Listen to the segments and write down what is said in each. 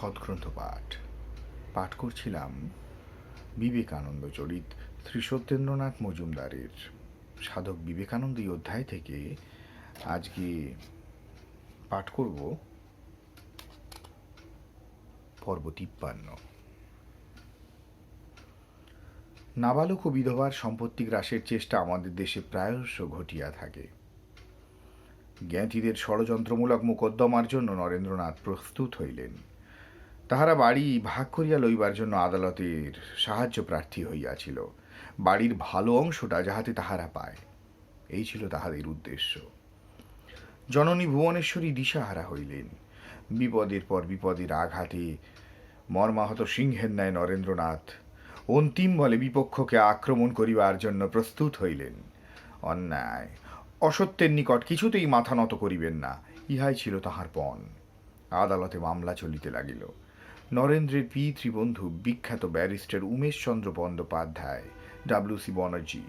সৎগ্রন্থ পাঠ। পাঠ করছিলাম বিবেকানন্দ চরিত শ্রী সত্যেন্দ্রনাথ মজুমদারের। সাধক বিবেকানন্দ এই অধ্যায় থেকে আজকে পাঠ করব পর্ব তিপ্পান্ন। নাবালক ও বিধবার সম্পত্তি গ্রাসের চেষ্টা আমাদের দেশে প্রায়শ ঘটিয়া থাকে। জ্ঞাতিদের ষড়যন্ত্রমূলক মোকদ্দমার জন্য নরেন্দ্রনাথ প্রস্তুত হইলেন। তাহারা বাড়ি ভাগ করিয়া লইবার জন্য আদালতের সাহায্য প্রার্থী হইয়াছিল। বাড়ির ভালো অংশটা যাহাতে তাহারা পায়, এই ছিল তাহাদের উদ্দেশ্য। জননী ভুবনেশ্বরী দিশাহারা হইলেন। বিপদের পর বিপদের আঘাতে মর্মাহত সিংহের ন্যায় নরেন্দ্রনাথ অন্তিম বলে বিপক্ষকে আক্রমণ করিবার জন্য প্রস্তুত হইলেন। অন্যায়, অসত্যের নিকট কিছুতেই মাথা নত করিবেন না, ইহাই ছিল তাহার পণ। আদালতে মামলা চলিতে লাগিল। নরেন্দ্রের পি ত্রিবন্ধু বিখ্যাত barrister Umeshchandra Bandyopadhyay W C Banerjee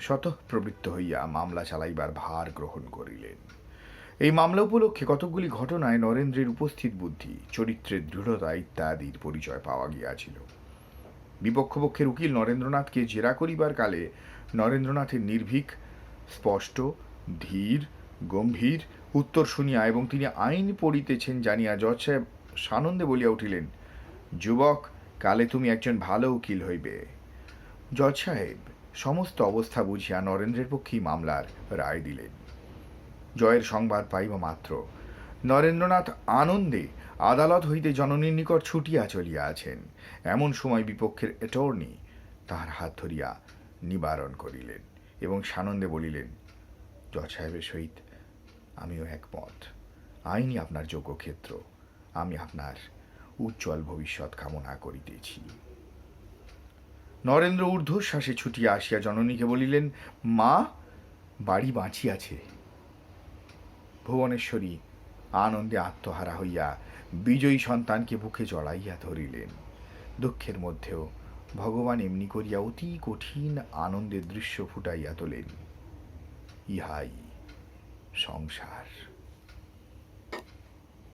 স্বতঃ প্রবৃত্ত হইয়া মামলা চালাইবার ভার গ্রহণ করিলেন। এই মামলা উপলক্ষে কতকগুলি ঘটনায় নরেন্দ্রের উপস্থিত বুদ্ধি, চরিত্রের দৃঢ়তা ইত্যাদির পরিচয় পাওয়া গিয়াছিল। বিপক্ষপক্ষের উকিল নরেন্দ্রনাথকে জেরা করিবার কালে নরেন্দ্রনাথের নির্ভীক, স্পষ্ট, ধীর, গম্ভীর উত্তর শুনিয়া এবং তিনি আইন পড়িতেছেন জানিয়া জজ সাহেব সানন্দে বলিয়া উঠিলেন, যুবক, কালে তুমি একজন ভালো উকিল হইবে। জজ সাহেব, সমস্ত অবস্থা বুঝিয়া নরেন্দ্রের পক্ষেই মামলার রায় দিলেন। জয়ের সংবাদ পাইব মাত্র। নরেন্দ্রনাথ আনন্দে আদালত হইতে জননীর নিকট ছুটিয়া চলিয়া আছেন। এমন সময় বিপক্ষের অ্যাটর্নি তাহার হাত ধরিয়া নিবারণ করিলেন এবং সানন্দে বলিলেন, জজ সাহেবের সহিত আমিও একমত। আইনই আপনার যোগ্য ক্ষেত্র। আমি আপনার উজ্জ্বল ভবিষ্যৎ কামনা করিতেছি। নরেন্দ্র ঊর্ধ্বশ্বাসে ছুটিয়া আসিয়া জননীকে বলিলেন, মা, বাড়ি বাঁচিয়াছে। ভুবনেশ্বরী আনন্দে আত্মহারা হইয়া বিজয়ী সন্তানকে বুকে জড়াইয়া ধরিলেন। দুঃখের মধ্যেও ভগবান এমনি করিয়া অতি কঠিন আনন্দের দৃশ্য ফুটাইয়া তোলেন। ইহাই সংসার।